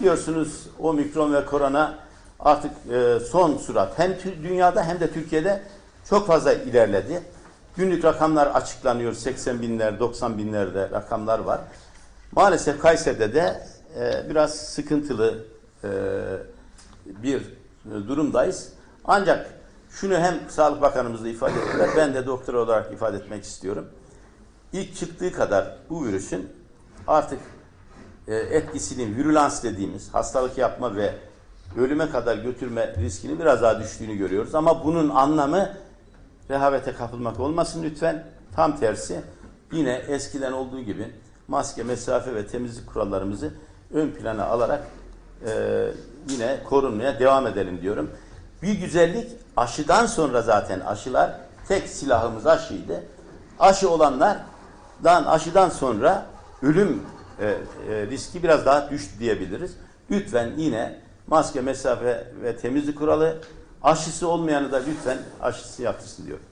Biliyorsunuz omikron ve korona artık e, son sürat hem dünyada hem de Türkiye'de çok fazla ilerledi. Günlük rakamlar açıklanıyor. 80 binler, 90 binlerde rakamlar var. Maalesef Kayseri'de de e, biraz sıkıntılı e, bir durumdayız. Ancak şunu hem Sağlık Bakanımız da ifade ettiler, ben de doktor olarak ifade etmek istiyorum. İlk çıktığı kadar bu virüsün artık etkisinin virülans dediğimiz hastalık yapma ve ölüme kadar götürme riskini biraz daha düştüğünü görüyoruz. Ama bunun anlamı rehavete kapılmak olmasın lütfen. Tam tersi yine eskiden olduğu gibi maske, mesafe ve temizlik kurallarımızı ön plana alarak e, yine korunmaya devam edelim diyorum. Bir güzellik aşıdan sonra zaten aşılar tek silahımız aşıydı. Aşı olanlardan aşıdan sonra ölüm e, e, riski biraz daha düştü diyebiliriz. Lütfen yine maske, mesafe ve temizlik kuralı aşısı olmayanı da lütfen aşısı yaptırsın diyorum.